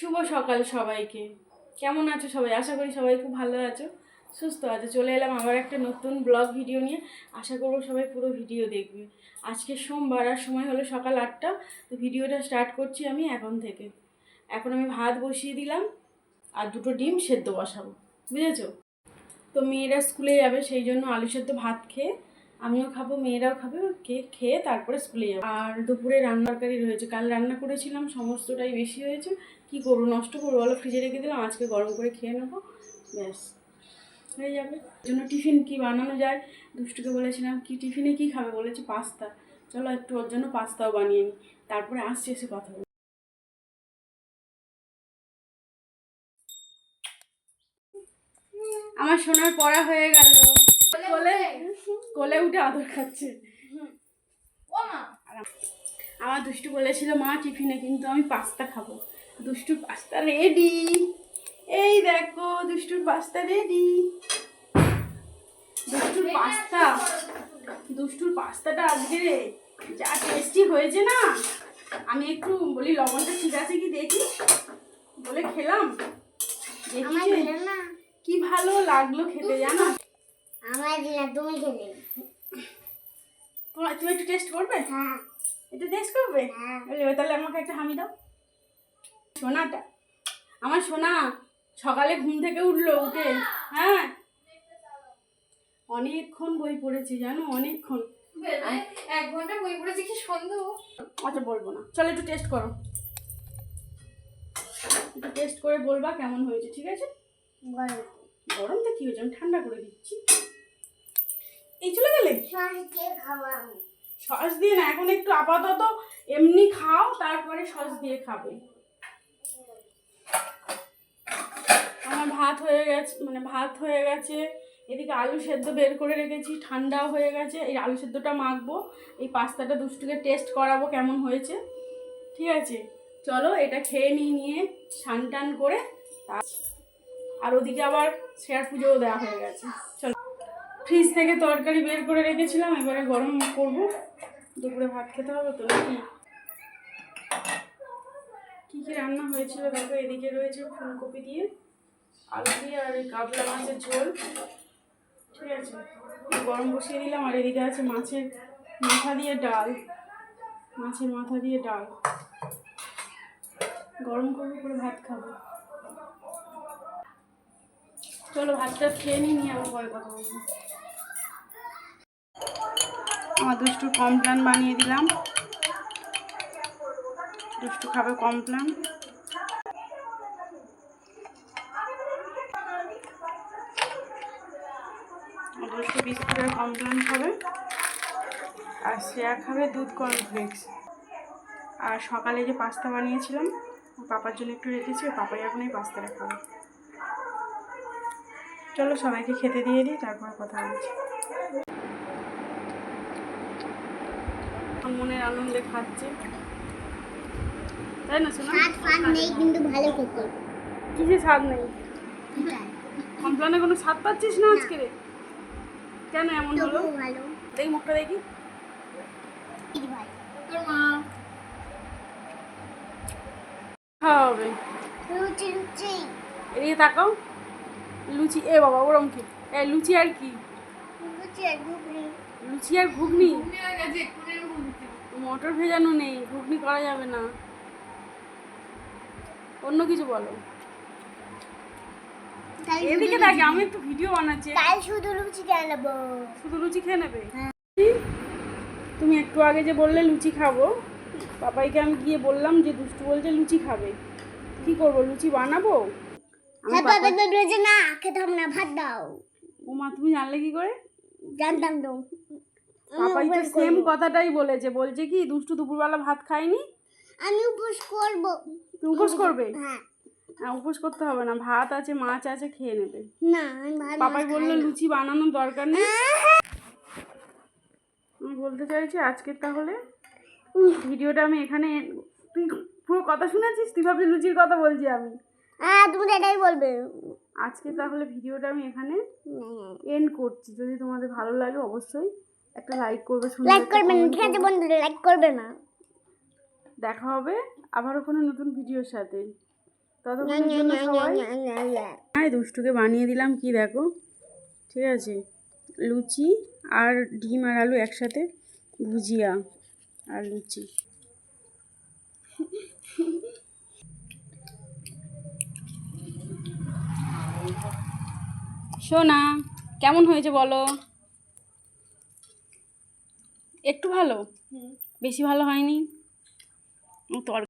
শুভ সকাল সবাইকে। কেমন আছো সবাই? আশা করি সবাই খুব ভালো আছো। সুস্থ আছো। চলে এলাম আবার একটা নতুন ব্লগ ভিডিও নিয়ে। আশা করব সবাই পুরো ভিডিও দেখবে। আজকে সোমবার আর সময় হলো সকাল আটটা। তো ভিডিওটা স্টার্ট করছি আমি এখন থেকে। এখন আমি ভাত বসিয়ে দিলাম আর দুটো ডিম সেদ্ধ বসাবো। বুঝেছ? তো মেয়েরা স্কুলে যাবে, সেই জন্য আলু সেদ্ধ ভাত খেয়ে আমিও খাব, মেয়েরাও খাবে, কে খেয়ে তারপরে স্কুলে যাব। আর দুপুরে রান্না তরকারি রয়েছে। কাল রান্না করেছিলাম, সমস্তটাই বেশি হয়েছে। কি করব? নষ্ট করব? বলো ফ্রিজে রেখে দিলাম, আজকে গরম করে খেয়ে নেব। ব্যাস, হয়ে যাবে। জন্য টিফিন কি বানানো যায়? দুষ্টুকে বলেছিলাম, কি টিফিনে কি খাবে? বলেছে পাস্তা। চলো একটু ওর জন্য পাস্তাও বানিয়ে নিই তারপরে আসছে এসে কথা বলব আমার সোনার পড়া হয়ে গেল। কোলে কোলে উঠে? আদর খাচ্ছে। আমার দুষ্টু বলেছিল মা টিফিনে কিন্তু আমি পাস্তা খাব। দুষ্টুর পাস্তা রেডি এই দেখো দুষ্টুর পাস্তা রেডি দুষ্টুর পাস্তা। দুষ্টুর পাস্তাটা আজকে যা টেস্টি হয়েছে না? আমি একটু বলি লবণটা ঠিক আছে কি দেখি? বলে খেলাম। দেখি কি ভালো লাগল খেতে জানো? আমার দিলে তুমি খেলে। তোমার তুমি একটু টেস্ট করবে? হ্যাঁ। একটু টেস্ট করবে? হ্যাঁ। বলি, "ও, তাহলে আমাকে একটা হামি দাও। সোনাটা। আমার সোনা সকালে ঘুম থেকে উঠল উঠে। হ্যাঁ। অনেকক্ষণ বই পড়েছি জানো? অনেকক্ষণ। এক ঘণ্টা বই পড়েছি কি সন্দেহ? আচ্ছা বলব না। চলো একটু টেস্ট করো। একটু টেস্ট করে বলবা কেমন হয়েছে ঠিক আছে? গরম। গরমটা কি হয়েছে? আমি ঠান্ডা করে দিচ্ছি। এই চলে গেলে? সস দিয়ে না এখন একটু আপাতত এমনি খাও তারপরে সস দিয়ে খাবে। আমার ভাত হয়ে গেছে মানে ভাত হয়ে গেছে। এদিকে আলু সেদ্ধ বের করে রেখেছি ঠান্ডাও হয়ে গেছে। এই আলু সেদ্ধটা মাখবো এই পাস্তাটা দুষ্টুকে টেস্ট করাবো কেমন হয়েছে। ঠিক আছে চলো এটা খেয়ে নিয়ে নিয়ে স্নান টান করে আর ওদিকে আবার শেয়ার পুজোও দেওয়া হয়ে গেছে। চলো। ফ্রিজ থেকে তরকারি বের করে রেখেছিলাম, এবারে গরম করব। দুপুরে ভাত খেতে হবে তো নাকি? কী কী রান্না হয়েছিল দেখো, এদিকে রয়েছে ফুলকপি দিয়ে, আলু দিয়ে আর কাবলা মাছের ঝোল। ঠিক আছে, গরম বসিয়ে দিলাম, আর এদিকে আছে মাছের মাথা দিয়ে ডাল। মাছের মাথা দিয়ে ডাল। গরম করব করে ভাত খাব। চলো ভাতটা খেয়ে নিই, নিয়ে আবার পরে কথা বলব আমার দুষ্টু কমপ্লান বানিয়ে দিলাম। দুষ্টু খাবে কমপ্লান। দুষ্টু বিস্কুটের কমপ্লান খাবে। আর শ্রেয়া খাবে দুধ কর্নফ্লেক্স আর সকালে যে পাস্তা বানিয়েছিলাম পাপার জন্য একটু রেখেছি পাপাই এখন এই পাস্তাটা খাবে। চলো সবাইকে খেতে দিয়ে দিই তারপর কথা বলছি। মনের আনন্দে খাচ্ছে। তাই না শোনা স্বাদ নেই কিন্তু ভালো খেতে। কিসে স্বাদ নেই। কমপ্লানে কোনো স্বাদ পাচ্ছিস না আজকে রে? কেন এমন হলো? দেখি মুখটা দেখি। এই ভাই। তোর মা। খাওয়া হবে। লুচি লুচি এদিকে তাকাও। লুচি এ বাবা ওরম কি? এ লুচি আর কি? লুচি আর ঘুগনি। হয়ে মটর ভেজানো নেই ঘুগনি করা যাবে না। অন্য কিছু বলো। এদিকে দেখে আমি একটু ভিডিও বানাচ্ছি। তাই শুধু লুচি কেন নেব। শুধু লুচি খেয়ে নেবে? হ্যাঁ। তুমি একটু আগে যে বললে লুচি খাব পাপাইকে আমি গিয়ে বললাম যে দুষ্টু বলছে লুচি খাবে। কি করব লুচি বানাবো? না খেতে হবে না ভাত দাও। ও মা তুমি জানলে কি করে? জানতাম তো। পাপাই তো সেম কথাটাই বলেছে বলছে কি দুষ্টু দুপুরবেলা ভাত খায়নি? আমি উপোস করব। তুমি উপোস করবে? হ্যাঁ। হ্যাঁ উপোস করতে হবে না ভাত আছে মাছ আছে খেয়ে নেবে। না পাপাই বলল লুচি বানানোর দরকার নেই? আমি বলতে চাইছি আজকে তাহলে ভিডিওটা আমি এখানে তুই পুরো কথা শুনেছিস? তুই ভাবছি লুচির কথা বলছি আমি। হ্যাঁ তুমি এটাই বলবে। আজকে তাহলে ভিডিওটা আমি এখানে এন্ড করছি। যদি তোমাদের ভালো লাগে অবশ্যই একটা লাইক করবে লাইক একটা করবে না। ঠিক আছে বন্ধুরা লাইক করবে না। দেখা হবে আবারও কোনো নতুন ভিডিওর সাথে। ততক্ষণের জন্য সবাই হ্যাঁ দুষ্টুকে বানিয়ে দিলাম কি দেখো? ঠিক আছে? লুচি আর ডিম আর আলু একসাথে ভুজিয়া আর লুচি। শোনা কেমন হয়েছে বলো? একটু ভালো? বেশি ভালো হয়নি? তর